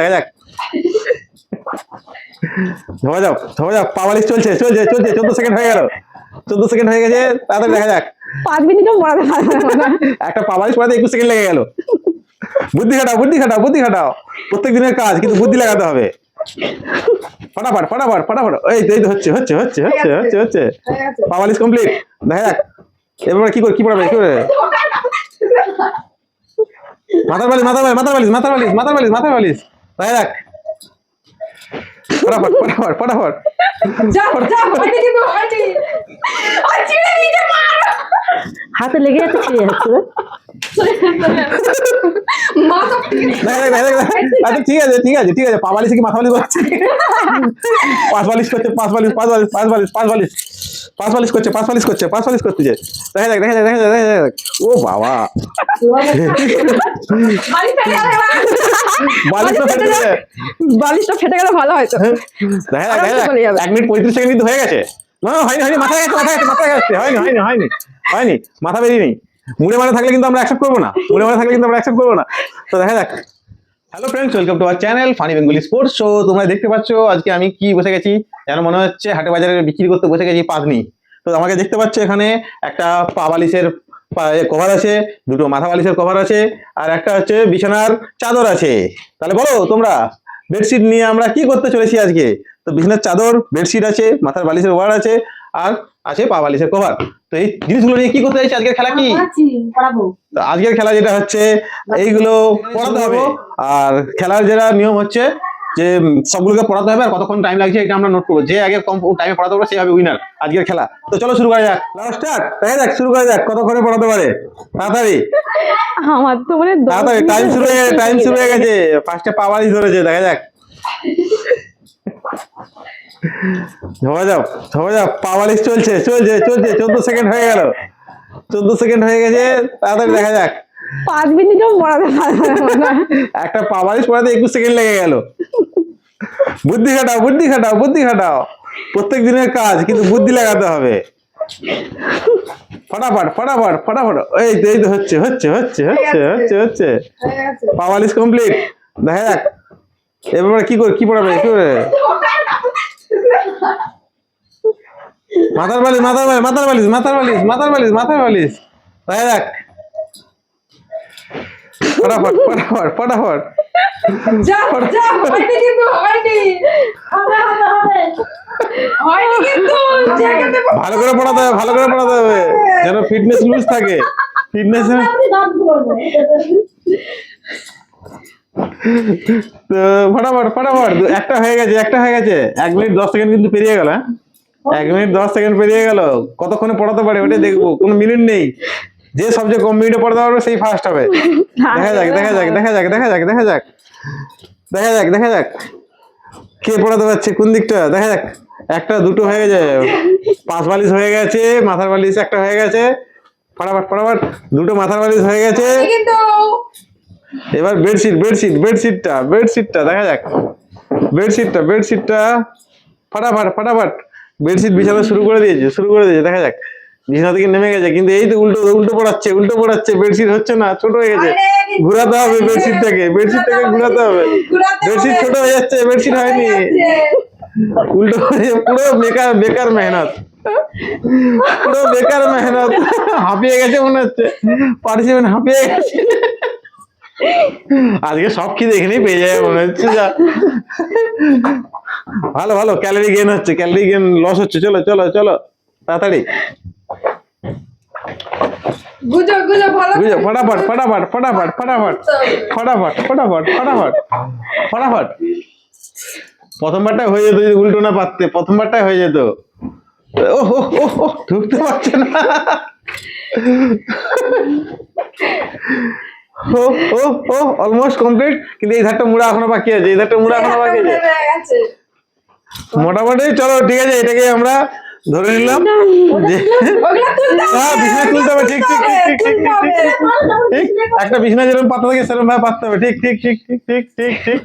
দেখা যাক। ধোয়া যাও ধোয়া যাও পাওয়ালিশ চলছে চলছে চলছে চোদ্দ সেকেন্ড হয়ে গেল। চোদ্দ সেকেন্ড হয়ে গেছে তাড়াতাড়ি দেখা যাক। পাঁচ মিনিটও পড়াতে পারবে না। একটা পাওয়ালিশ পড়াতে একুশ সেকেন্ড লেগে গেল। বুদ্ধি খাটাও বুদ্ধি খাটাও বুদ্ধি খাটাও। প্রত্যেক দিনের কাজ কিন্তু বুদ্ধি লাগাতে হবে। ফটাফট ফটাফট ফটাফট। এই তো এই তো হচ্ছে হচ্ছে হচ্ছে হচ্ছে হচ্ছে হচ্ছে। পাওয়ালিশ কমপ্লিট দেখা যাক। এবার কি করে কি পড়াবে কি করে? মাথার বালিশ মাথার বালিশ মাথার বালিশ মাথার বালিশ মাথার বালিশ মাথার বালিশ। नाही राख फटाफट फटाफट फटाफट हात लगेच আচ্ছা ঠিক আছে ঠিক আছে ঠিক আছে পা বালিশে কি মাথা বালিশ করছে পাঁচ বালিশ করছে পাঁচ বালিশ পাঁচ বালিশ পাঁচ বালিশ পাঁচ বালিশ পাঁচ বালিশ করছে পাঁচ বালিশ করছে পাঁচ করতেছে দেখা যাক দেখা যাক দেখা যাক দেখা যাক। ও বাবা। ফেটে বালিশটা ফেটে গেলে। ভালো হয়তো। দেখা যাক দেখা যাক। এক মিনিট পঁয়ত্রিশ সেকেন্ড কিন্তু হয়ে গেছে। না হয়নি হয়নি মাথায় গেছে মাথায় গেছে মাথায় গেছে। হয়নি হয়নি হয়নি হয়নি মাথা বেরিয়ে নেই। মুড়ে মারা থাকলে কিন্তু আমরা অ্যাকসেপ্ট করব না। মুড়ে মারা থাকলে কিন্তু আমরা অ্যাকসেপ্ট করব না। তো দেখা যাক। Hello friends welcome to our channel funny Bengali sports show তোমরা দেখতে পাচ্ছ, আজকে আমি কি বসে গেছি? যেন মনে হচ্ছে হাটে বাজারে বিক্রি করতে বসে গেছি পাতনি তো আমাকে দেখতে পাচ্ছ এখানে একটা পা বালিশের কভার আছে, দুটো মাথা বালিশের কভার আছে, আর একটা হচ্ছে বিছানার চাদর আছে। তাহলে বলো, তোমরা বেডশিট নিয়ে আমরা কি করতে চলেছি আজকে? তো বিছানার চাদর বেডশিট আছে, মাথার বালিশের ওয়ার আছে আর আছে পা বালিশের কভার তো এই জিনিসগুলো নিয়ে কি করতে চাইছি আজকের খেলা কি? পড়াবো। তো আজকের খেলা যেটা হচ্ছে এইগুলো পড়াতে হবে। আর খেলার যেটা নিয়ম হচ্ছে যে সবগুলোকে পড়াতে হবে আর কতক্ষণ টাইম লাগছে এটা আমরা নোট করব। যে আগে কম টাইমে পড়াতে পারবে সে হবে উইনার আজকের খেলা। তো চলো শুরু করা যাক। স্টার্ট দেখা যাক শুরু করা যাক কতক্ষণে পড়াতে পারে? তাড়াতাড়ি। আমার তো মানে তাড়াতাড়ি টাইম শুরু হয়ে গেছে টাইম শুরু হয়ে গেছে। ফার্স্টে পাওয়ারই ধরেছে দেখা যাক। ধোয়া যাও ধোয়া যাও পাওয়ালিশ চলছে চলছে চলছে চোদ্দ সেকেন্ড হয়ে গেল। চোদ্দ সেকেন্ড হয়ে গেছে তাড়াতাড়ি দেখা যাক। পাঁচ মিনিটও পড়াতে একটা পাওয়ারিশ পড়াতে একুশ সেকেন্ড লেগে গেল। বুদ্ধি খাটাও বুদ্ধি খাটাও বুদ্ধি খাটাও। প্রত্যেক দিনের কাজ কিন্তু বুদ্ধি লাগাতে হবে। ফটাফট ফটাফট ফটাফট। এই তো এই তো হচ্ছে হচ্ছে হচ্ছে হচ্ছে হচ্ছে হচ্ছে। পাওয়ালিশ কমপ্লিট দেখা যাক। এবার কি করে কি পড়াবে কি করে মাথার বালিশ মাথার বালিশ মাথার বালিশ মাথার বালিশ মাথার বালিশ মাথার বালিশ। দেখা যাক ফটাফট ফটাফট ফটাফট। ভালো করে পড়াতে হবে ভালো করে পড়াতে হবে। যেন ফিটনেস লুজ থাকে। ফিটনেস তো ফটাফট ফটাফট একটা হয়ে গেছে, একটা হয়ে গেছে। এক মিনিট দশ সেকেন্ড কিন্তু পেরিয়ে গেল হ্যাঁ? এক মিনিট দশ সেকেন্ড পেরিয়ে গেল, কতক্ষণে পড়াতে পারে ওটাই দেখব, কোনো মিনিট নেই। যে সবচেয়ে কম মিনিটে পড়াতে পারবে, সেই ফার্স্ট হবে। দেখা যাক দেখা যাক দেখা যাক দেখা যাক দেখা যাক দেখা যাক দেখা যাক। কে পড়াতে পারছে, কোন দিকটা? দেখা যাক। একটা, দুটো হয়ে গেছে। পাঁচ বালিশ হয়ে গেছে, মাথার বালিশ একটা হয়ে গেছে। ফটাফট ফটাফট, দুটো মাথার বালিশ হয়ে গেছে। এবার বেডশিট বেডশিট বেডশিটটা বেডশিটটা দেখা যাক। বেডশিটটা বেডশিটটা ফটাফট ফটাফট। বেডশিট বিছানা শুরু করে দিয়েছে শুরু করে দিয়েছে দেখা যাক। বিছানা থেকে নেমে গেছে কিন্তু এই তো উল্টো উল্টো পড়াচ্ছে উল্টো পড়াচ্ছে বেডশিট হচ্ছে না ছোট হয়ে গেছে। ঘুরাতে হবে বেডশিটটাকে বেডশিটটাকে ঘুরাতে হবে বেডশিট। ছোট হয়ে যাচ্ছে বেডশিট হয়নি। উল্টো পুরো বেকার বেকার মেহনত। পুরো বেকার মেহনত। হাঁপিয়ে গেছে মনে হচ্ছে। পার্টিসিপেন্ট হাঁপিয়ে গেছে। আজকে সব কি দেখেনি পেয়ে যাবে মনে হচ্ছে যা। ভালো ভালো ক্যালোরি গেন হচ্ছে ক্যালোরি গেন লস হচ্ছে। চলো চলো চলো তাড়াতাড়ি। গুজো গুজো ভালো বুঝো ফটাফট ফটাফট ফটাফট ফটাফট ফটাফট ফটাফট ফটাফট ফটাফট। প্রথমবারটাই হয়ে যেত যদি উল্টো না পারতে প্রথমবারটাই হয়ে যেত। ও ও ও ঢুকতে পারছে না। ও ও ও অলমোস্ট কমপ্লিট কিন্তু এই ধারটা মুড়া এখনও বাকি আছে এই ধারটা মুড়া এখনও বাকি আছে মোটামুটি চলো ঠিক আছে এটাকে আমরা ধরে নিলাম হ্যাঁ বিছানা তুলতে হবে ঠিক ঠিক ঠিক ঠিক ঠিক ঠিক একটা বিছানা যেরকম পাতা থাকে সেরকম ভাবে পাততে হবে ঠিক ঠিক ঠিক ঠিক ঠিক ঠিক ঠিক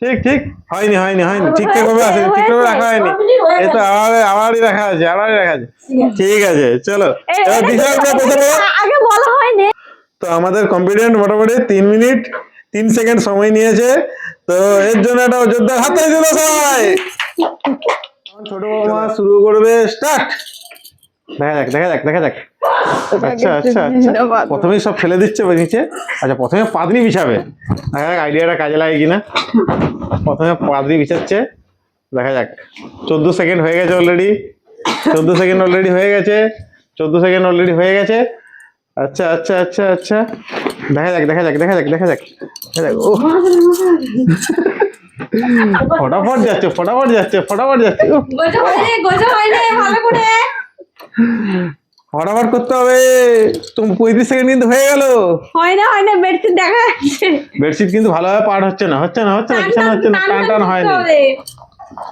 ঠিক ঠিক হয়নি হয়নি হয়নি ঠিকঠাক ভাবে আসেনি ঠিকঠাক রাখা হয়নি এই তো আবার আবারই রাখা আছে আবারই রাখা আছে ঠিক আছে চলো এ- এবার এটা প্রথমে আগে বলা হয়নি তো আমাদের কম্পিটেন্ট মোটামুটি তিন মিনিট, তিন সেকেন্ড সময় নিয়েছে। তো এর জন্য একটা যোদ্ধার হাতে দিল সবাই। ছোট বৌমা শুরু করবে স্টার্ট দেখা যাক দেখা যাক দেখা যাক। আচ্ছা আচ্ছা আচ্ছা। প্রথমেই সব ফেলে দিচ্ছে নিচে। আচ্ছা প্রথমে পাদরি বিছাবে। দেখা যাক আইডিয়াটা কাজে লাগে কিনা। প্রথমে পাদরি বিছাচ্ছে। দেখা যাক। চোদ্দ সেকেন্ড হয়ে গেছে অলরেডি চোদ্দ সেকেন্ড অলরেডি হয়ে গেছে। চোদ্দ সেকেন্ড অলরেডি হয়ে গেছে। আচ্ছা আচ্ছা আচ্ছা আচ্ছা। দেখা যাক দেখা যাক দেখা যাক দেখা যাক। দেখা যাক ও ফটাফট যাচ্ছে ফটাফট যাচ্ছে ফটাফট যাচ্ছে ফটাফট করতে হবে। তুমি পঁয়ত্রিশ সেকেন্ড কিন্তু হয়ে গেল। হয় না হয় না বেডশিট দেখা যাচ্ছে। বেডশিট কিন্তু ভালোভাবে পার হচ্ছে না হচ্ছে না হচ্ছে না বিছানা টান হচ্ছে না টান টান হয়নি।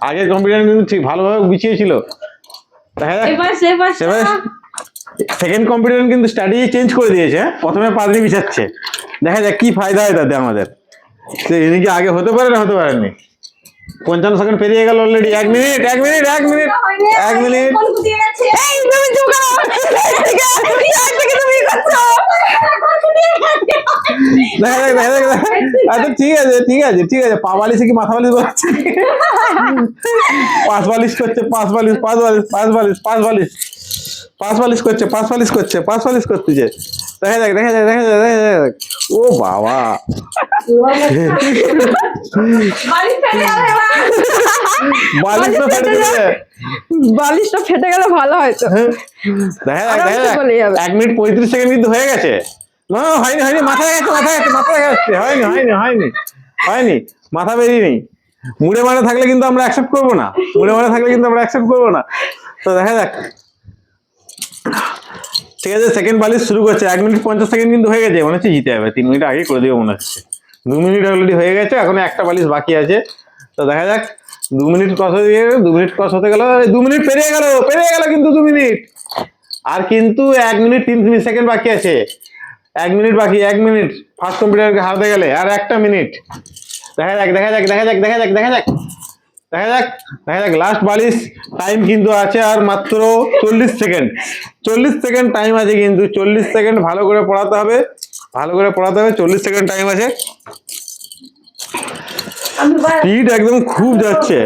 আগের কম্পিউটার কিন্তু ঠিক ভালোভাবে বিছিয়েছিল দেখা যাক। এবার সেকেন্ড কম্পিউটার কিন্তু স্ট্র্যাটেজি চেঞ্জ করে দিয়েছে হ্যাঁ? প্রথমে পাদরি বিছাচ্ছে দেখা যাক কি ফায়দা হয় তাতে আমাদের সে ইনি কি আগে হতে পারে না হতে পারেননি পঞ্চান্ন সেকেন্ড পেরিয়ে গেল অলরেডি এক মিনিট এক মিনিট এক মিনিট এক মিনিট। আচ্ছা ঠিক আছে ঠিক আছে ঠিক আছে পা বালিশে কি মাথা বালিশ করছে পাঁচ বালিশ করছে পাঁচ বালিশ পাঁচ বালিশ পাঁচ বালিশ পাঁচ বালিশ পাঁচ বালিশ করছে পাঁচ বালিশ করছে পাঁচ বালিশ করতেছে দেখা যাক দেখা যাক দেখা যাক দেখা যাক। ও বাবা। ফেটে বালিশটা ফেটে গেলে। ভালো হয়তো। দেখা যাক দেখা যাক। এক মিনিট পঁয়ত্রিশ সেকেন্ড কিন্তু হয়ে গেছে। না হয়নি হয়নি মাথায় গেছে মাথায় গেছে মাথায় গেছে। হয়নি হয়নি হয়নি হয়নি। মাথা বেরিয়ে নেই মুড়ে মারা থাকলে কিন্তু আমরা অ্যাকসেপ্ট করব না। মুড়ে মারা থাকলে কিন্তু আমরা অ্যাকসেপ্ট করব না। তো দেখা যাক। ঠিক আছে সেকেন্ড বালিশ শুরু করছে। এক মিনিট পঞ্চাশ সেকেন্ড কিন্তু হয়ে গেছে, মনে হচ্ছে জিতে যাবে। তিন মিনিট আগে করে দেবো মনে হচ্ছে। দু মিনিট অলরেডি হয়ে গেছে, এখন একটা বালিশ বাকি আছে। তো দেখা যাক, দু মিনিট ক্রস হয়ে গেলে, দু মিনিট ক্রস হতে গেল দু মিনিট পেরিয়ে গেল পেরিয়ে গেল কিন্তু দু মিনিট। আর কিন্তু এক মিনিট তিন সেকেন্ড বাকি আছে। এক মিনিট বাকি, এক মিনিট। ফার্স্ট কম্পিউটারকে হারাতে গেলে আর একটা মিনিট। দেখা যাক দেখা যাক দেখা যাক দেখা যাক দেখা যাক। দেখা যাক দেখা যাক লাস্ট বালিশ টাইম কিন্তু আছে আর মাত্র চল্লিশ সেকেন্ড চল্লিশ সেকেন্ড টাইম আছে কিন্তু চল্লিশ সেকেন্ড ভালো করে পড়াতে হবে ভালো করে পড়াতে হবে চল্লিশ সেকেন্ড টাইম আছে। স্পিড একদম খুব যাচ্ছে।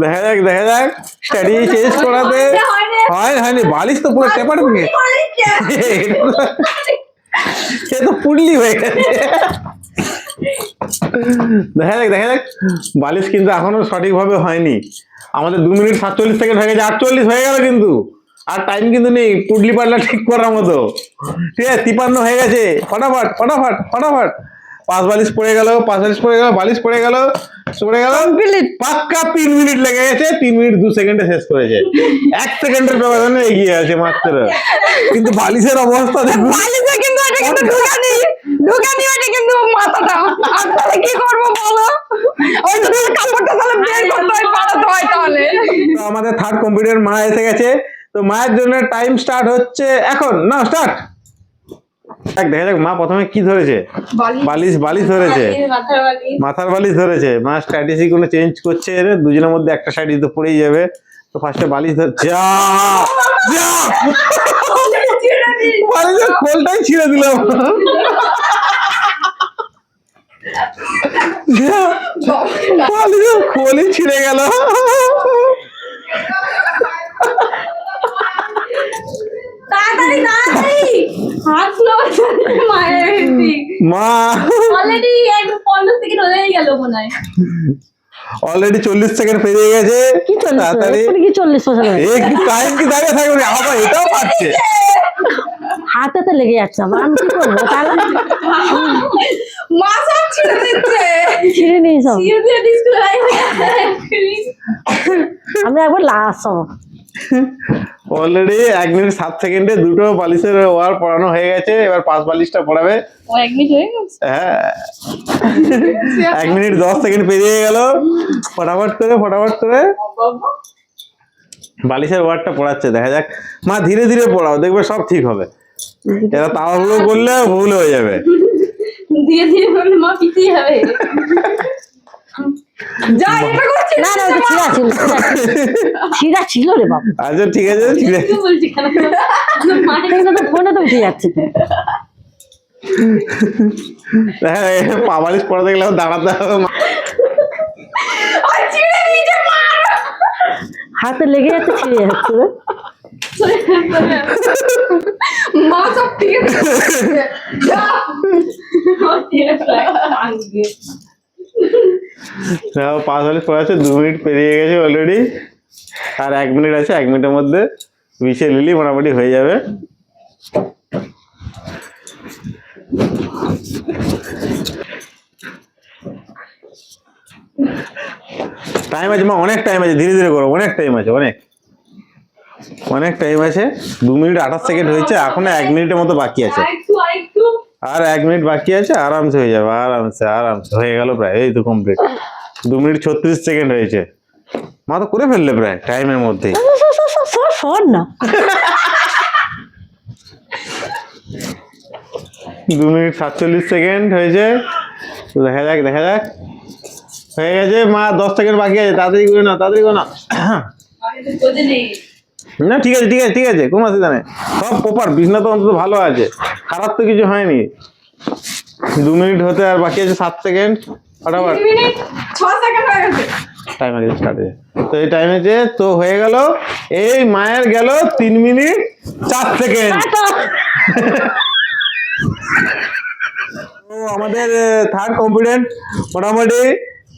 দেখা যাক দেখা যাক স্টাডি চেঞ্জ করাতে। হয় হয়নি বালিশ তো পুরো টেপার দিচ্ছে? সে তো পুডলি হয়ে গেছে। দেখা যাক দেখা যাক বালিশ কিন্তু এখনও সঠিকভাবে হয়নি। আমাদের দু মিনিট সাতচল্লিশ সেকেন্ড হয়ে গেছে, আটচল্লিশ হয়ে গেল কিন্তু। আর টাইম কিন্তু নেই, পুডলি পাল্লা ঠিক করার মতো। ঠিক আছে, তিপান্ন হয়ে গেছে। ফটাফট ফটাফট ফটাফট। পাঁচ বালিশ পড়ে গেল পাঁচ বালিশ পড়ে গেল বালিশ পড়ে গেল পড়ে গেল। পাক্কা তিন মিনিট লেগে গেছে তিন মিনিট দু সেকেন্ডে শেষ করেছে। এক সেকেন্ডের ব্যবধানে এগিয়ে আছে মাত্র। কিন্তু বালিশের অবস্থা দেখুন। বালিশে কিন্তু এটা কিন্তু ঢুকানি ঢুকানি এটা কিন্তু মাথাটা। আর তাহলে কি করব বলো? ওই জন্য কাপড়টা তাহলে বের করতে হয় পালাতে হয় তাহলে। তো আমাদের থার্ড কম্পিউটার মা এসে গেছে। তো মায়ের জন্য টাইম স্টার্ট হচ্ছে এখন। না স্টার্ট দেখ দেখা যাক মা প্রথমে কি ধরেছে? বালিশ। বালিশ ধরেছে। মাথার বালিশ। ধরেছে। মা স্ট্র্যাটেজি চেঞ্জ করছে দুজনের মধ্যে একটা সাইড তো পড়েই যাবে। তো ফার্স্টে বালিশ ধর যা! যা! বালিশের খোলটাই ছিঁড়ে দিলাম। বালিশের ছিঁড়ে গেল। তাড়াতাড়ি তাড়াতাড়ি। হাত মায়ের মা। অলরেডি এক পনেরো সেকেন্ড হয়ে গেল মনে হয়। অলরেডি চল্লিশ সেকেন্ড পেরিয়ে গেছে। কি চল্লিশ কি চল্লিশ বছর এ কি টাইম কি দাঁড়িয়ে থাকবে আবার এটাও পাচ্ছে। হাতে তো লেগে যাচ্ছে আমার। আমি কি করব? তাহলে মা সব ছেড়ে দিচ্ছে। ছিঁড়ে নিয়ে সব ছিঁড়ে দিয়ে ডিসপ্লে হয়ে গেছে আমি একবার লাস্ট হব। অলরেডি এক মিনিট সাত সেকেন্ডে দুটো বালিশের ওয়ার পড়ানো হয়ে গেছে এবার পাঁচ বালিশটা পড়াবে। ও এক মিনিট হয়ে গেছে? হ্যাঁ। এক মিনিট দশ সেকেন্ড পেরিয়ে গেল। ফটাফট করে ফটাফট করে। বালিশের ওয়ার্ডটা পড়াচ্ছে দেখা যাক। মা ধীরে ধীরে পড়াও দেখবে সব ঠিক হবে। এরা তাড়াহুড়ো করলে ভুল হয়ে যাবে। ধীরে ধীরে মা পিছিয়ে যাবে যা এটা না না ওটা ছিঁড়া ছিল ছিঁড়া ছিল। রে বাবা। আচ্ছা ঠিক আছে ঠিক ফোনে তো উঠে যাচ্ছে। তো হ্যাঁ পাবালিশ পরে দেখলে দাঁড়াতে হবে। হাতে লেগে যাচ্ছে ছিঁড়ে যাচ্ছে রে। মা সব ঠিক আছে। পাঁচচল্লিশ পরে আছে, দু মিনিট পেরিয়ে গেছে অলরেডি আর এক মিনিট আছে, এক মিনিটের মধ্যে বিশে লিলি মোটামুটি হয়ে যাবে। টাইম আছে, মা, অনেক টাইম আছে, ধীরে ধীরে করো, অনেক টাইম আছে, অনেক। অনেক টাইম আছে, দু মিনিট আঠাশ সেকেন্ড হয়েছে, এখনও এক মিনিটের মতো বাকি আছে। আর এক মিনিট বাকি আছে আরামসে হয়ে যাবে আরামসে আরামসে। হয়ে গেল প্রায় এই তো কমপ্লিট দু মিনিট ছত্রিশ সেকেন্ড হয়েছে। মা তো করে ফেললে প্রায় টাইমের মধ্যে না। দু মিনিট সাতচল্লিশ সেকেন্ড হয়েছে। দেখা যাক দেখা যাক। হয়ে গেছে মা দশ সেকেন্ড বাকি আছে তাড়াতাড়ি করে না তাড়াতাড়ি করে না না ঠিক আছে ঠিক আছে ঠিক আছে কোনো অসুবিধা নেই। সব প্রপার বিছনা তো অন্তত ভালো আছে। খারাপ তো কিছু হয়নি। দু মিনিট হতে আর বাকি আছে সাত সেকেন্ড। ফটাফট। হয়ে তো এই টাইমে যে তো হয়ে গেল এই মায়ের গেল তিন মিনিট চার সেকেন্ড। তো। আমাদের থার্ড কম্পিটেন্ট মোটামুটি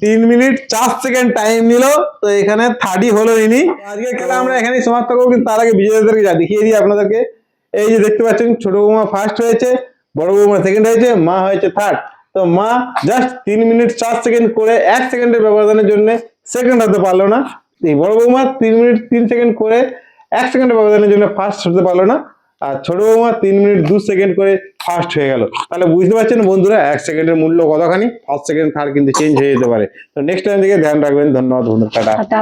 তিন মিনিট চার সেকেন্ড টাইম নিল। তো এখানে থার্ডই হলো ইনি। আজকে খেলা আমরা এখানেই সমাপ্ত করব কিন্তু তার আগে বিজয়ীদেরকে যা দেখিয়ে দিই আপনাদেরকে। এই যে দেখতে পাচ্ছেন, ছোট বৌমা ফার্স্ট হয়েছে, বড় বৌমা সেকেন্ড হয়েছে, মা হয়েছে থার্ড তো মা জাস্ট তিন মিনিট চার সেকেন্ড করে এক সেকেন্ডের ব্যবধানের জন্য সেকেন্ড হতে পারল না। এই বড় বৌমা তিন মিনিট তিন সেকেন্ড করে এক সেকেন্ডের ব্যবধানের জন্য ফার্স্ট হতে পারল না। আর ছোট বৌমা তিন মিনিট দু সেকেন্ড করে ফার্স্ট হয়ে গেল। তাহলে বুঝতে পারছেন বন্ধুরা, এক সেকেন্ডের মূল্য কতখানি? ফার্স্ট সেকেন্ড থার্ড কিন্তু চেঞ্জ হয়ে যেতে পারে। তো নেক্সট টাইম থেকে ধ্যান রাখবেন। ধন্যবাদ বন্ধুরা, টাটা। টাটা।